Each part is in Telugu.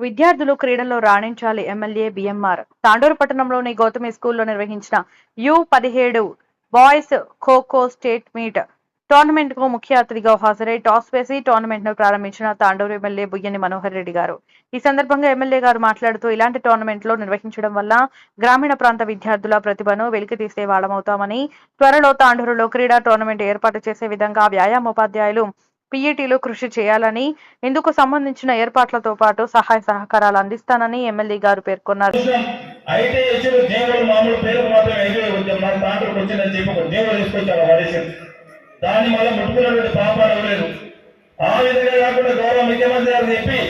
విద్యార్థులు క్రీడల్లో రాణించాలి. MLA BMR. తాండూరు పట్టణంలోని గౌతమి స్కూల్లో నిర్వహించిన యు పదిహేడు బాయ్స్ ఖోఖో స్టేట్ మీట్ టోర్నమెంట్కు ముఖ్య అతిథిగా హాజరై టాస్ వేసి టోర్నమెంట్ను ప్రారంభించిన తాండూరు ఎమ్మెల్యే బుయ్యని మనోహర్ రెడ్డి గారు. ఈ సందర్భంగా ఎమ్మెల్యే గారు మాట్లాడుతూ ఇలాంటి టోర్నమెంట్లో నిర్వహించడం వల్ల గ్రామీణ ప్రాంత విద్యార్థుల ప్రతిభను వెలికితీసే వాళ్ళమవుతామని త్వరలో తాండూరులో క్రీడా టోర్నమెంట్ ఏర్పాటు చేసే విధంగా వ్యాయామోపాధ్యాయులు పీఈటీలు కృషి చేయాలని ఇందుకు సంబంధించిన ఏర్పాట్లతో పాటు సహాయ సహకారాలు అందిస్తానని ఎమ్మెల్యే గారు పేర్కొన్నారు. మన ముట్టుకున్నటువంటి పాపాలు లేదు ఆ విధంగా కాకుండా గౌరవ ముఖ్యమంత్రి గారు చెప్పి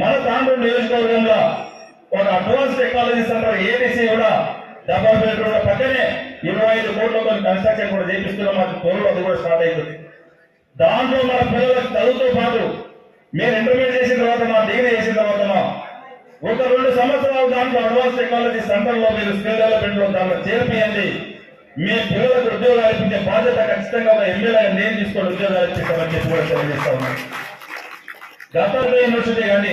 మన తాండ్రు నియోజకవర్గంలో ఒక అడ్వాన్స్ టెక్నాలజీ సెంటర్ ఏబీసీ కూడా డబల్ బెడ్రూమ్ పక్కనే ఇరవై ఐదు కోట్లతో కన్స్ట్రక్షన్ కూడా చేపిస్తున్నాం. మాకు త్వరలో అది కూడా స్టార్ట్ అవుతుంది దాంట్లో మన పిల్లలకు చదువుతో పాటు మీరు ఇంటర్మీడియట్ చేసిన తర్వాత మా డిగ్రీ చేసిన తర్వాత ఒక రెండు సంవత్సరాలు దాంట్లో అడ్వాన్స్ టెక్నాలజీ సెంటర్లో మీరు స్కిల్ డెవలప్మెంట్లో దాంట్లో చేర్పియండి. మీ పిల్లలకు ఉద్యోగాలు ఇప్పించే బాధ్యత ఖచ్చితంగా ఒక ఎమ్మెల్యే నేను తీసుకొని ఉద్యోగాలు ఇప్పిస్తామని చెప్పి కూడా తెలియజేస్తా ఉన్నాను గతంలో యూనివర్సిటీ కానీ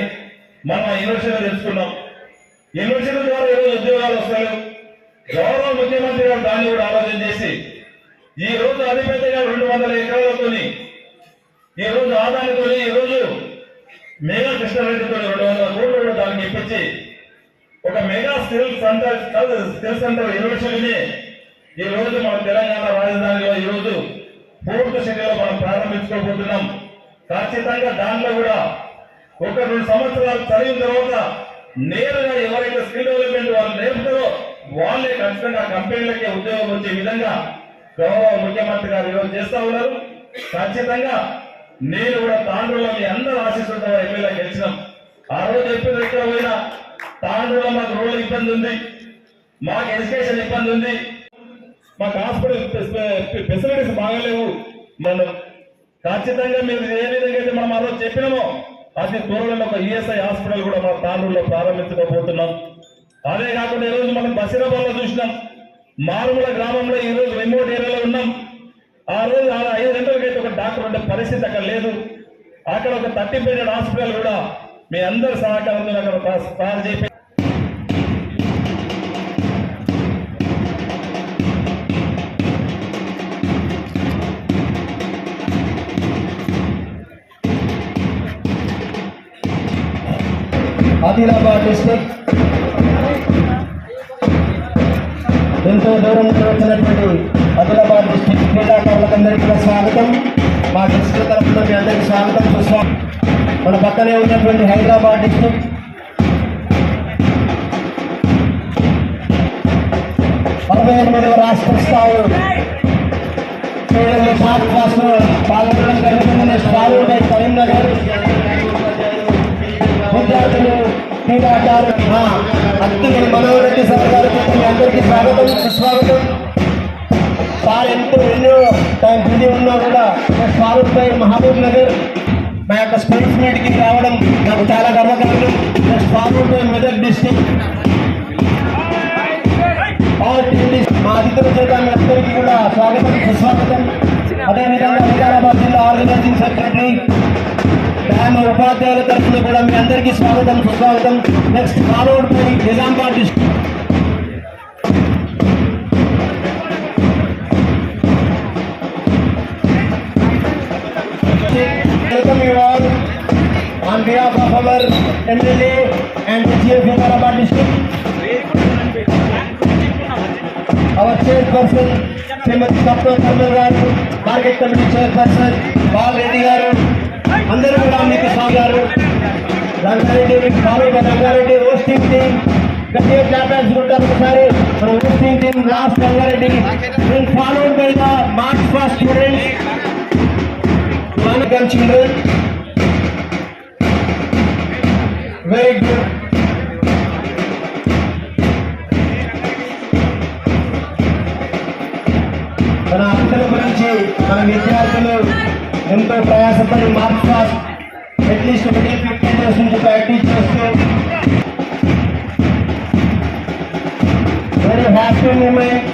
మనం యూనివర్సిటీ తెలుసుకున్నాం. యూనివర్సిటీ ద్వారా ఈరోజు ఉద్యోగాలు వస్తాయి. గౌరవ ముఖ్యమంత్రి గారు దాన్ని కూడా ఆలోచన చేసి ఈ రోజు అతిపెద్దగా రెండు వందల ఎకరాలతోని ఈ రోజు ఆదాయంతో ఈ రోజు మెగా కృష్ణారెడ్డితో రెండు వందల కోట్లు కూడా దానికి ఇప్పించి ఒక mega skill centre skill centre యూనివర్సిటీని ఈ రోజు మన తెలంగాణ రాజధానిలో ఈ రోజు పూర్తి సిటీలో మనం ప్రారంభించుకోబోతున్నాం. ఖచ్చితంగా దాంట్లో కూడా ఒక రెండు సంవత్సరాలు చదివిన తర్వాత నేరుగా ఎవరైతే స్కిల్ డెవలప్మెంట్ వాళ్ళు నేర్పుతారో వాళ్ళే ఖచ్చితంగా కంపెనీలకే ఉద్యోగం వచ్చే విధంగా గౌరవ ముఖ్యమంత్రి గారు ఈరోజు చేస్తా ఉన్నారు. ఖచ్చితంగా నేను కూడా తాండ్రులో మీ అందరూ ఆశిస్తుంటా ఎమ్మెల్యే గెలిచినాం. ఆ రోజు ఎప్పుడు ఎక్కడ పోయినా తాండ్రులో మాకు రోడ్ల ఇబ్బంది ఉంది మాకు ఎడ్యుకేషన్ ఇబ్బంది ఉంది. మాకు హాస్పిటల్ ఫెసిలిటీస్ బాగలేవు. మనం ఖచ్చితంగా మీరు ఏ విధంగా అయితే మనం ఆ రోజు చెప్పినామో అతి త్వరలో ఒక ఈఎస్ఐ హాస్పిటల్ కూడా మన తాండూరులో ప్రారంభించకపోతున్నాం. అదే కాకుండా ఈరోజు మనం బసిరాబాద్లో చూసినాం. మారుమూల గ్రామంలో ఈ రోజు రిమోట్ ఏరియాలో ఉన్నాం. ఆ రోజు ఆ పరిస్థితి అక్కడ లేదు. అక్కడ ఒక థర్టీ పీరియడ్ హాస్పిటల్ కూడా మీ అందరి సహకారంతో అక్కడ తయారు చేపి ఆదిలాబాద్ డిస్టిక్ ఎంతో దూరం వచ్చినటువంటి ఆదిలాబాద్ డిస్టిక్ క్రీడాకారులకందరికీ కూడా స్వాగతం. మా డిస్టిక్ తరఫున మీ అందరికీ స్వాగతం సుస్వాగతం మన పక్కనే ఉన్నటువంటి హైదరాబాద్ డిస్టిక్ అరవై ఎనిమిదవ రాష్ట్ర స్థాయి క్రీడల్లో టాప్ క్లాస్ పాల్గొనడం జరుగుతుంది నెక్స్ట్ ఫాలోడ్ బై కరీంనగర్ విద్యార్థులు క్రీడాకారు అత్తిగడి మనోహర్ రెడ్డి సార్ గారికి మీ అందరికీ స్వాగతం సుస్వాగతం సార్ ఎంతో ఎన్నో టైం బిజీ ఉన్నా కూడా ఫారూక్ బై మహబూబ్ నగర్ మా యొక్క స్పోర్ట్స్ మీట్కి రావడం నాకు చాలా గర్వకారణం. Next followed by Medak district మా అతిథుల చేత మీ అందరికీ కూడా స్వాగతం సుస్వాగతం. అదేవిధంగా హైదరాబాద్ జిల్లా ఆర్గనైజింగ్ సెక్రటరీ గ్రామ ఉపాధ్యాయుల తరఫున కూడా మీ అందరికీ స్వాగతం సుస్వాగతం. Next followed by Nizamabad district. our MLA and the GF Hyderabad district. Our chairperson, Captain Thermal Tharmalwar, Market Committee Chairperson, Paul Reddy Garu, Andar Gudamni Kishan Garu, Rangari Devi, Balu Rangare Devi, hosting team, Kadev Jatas Gutta Musari, from hosting team, last Rangare Devi, been followed by the March 1st students, Manakam children, మన విద్యార్థులు ఎంతో ప్రయాసపడి మార్క్స్ పాస్ అట్లీస్ట్ ఒకటే ఫిఫ్టీన్ డేస్ నుంచి ప్రాక్టీస్ చేస్తూ వెరీ హ్యాపీ మూమెంట్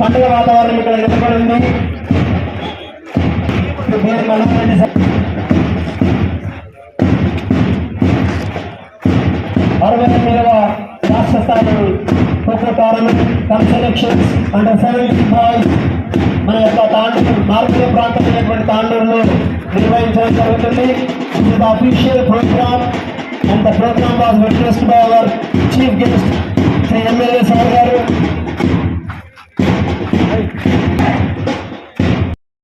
పండుగ వాతావరణం ఇక్కడ నిలబడింది అరవై ఎనిమిదవ రాష్ట్ర స్థాయి kho kho tournament cum under seventeen boys మన యొక్క తాండూరు మార్పుల ప్రాంతమైనటువంటి తాండూరులో నిర్వహించడం జరుగుతుంది. ఇది official programme and the programme was witnessed by our chief guest Shri MLA sir గారు.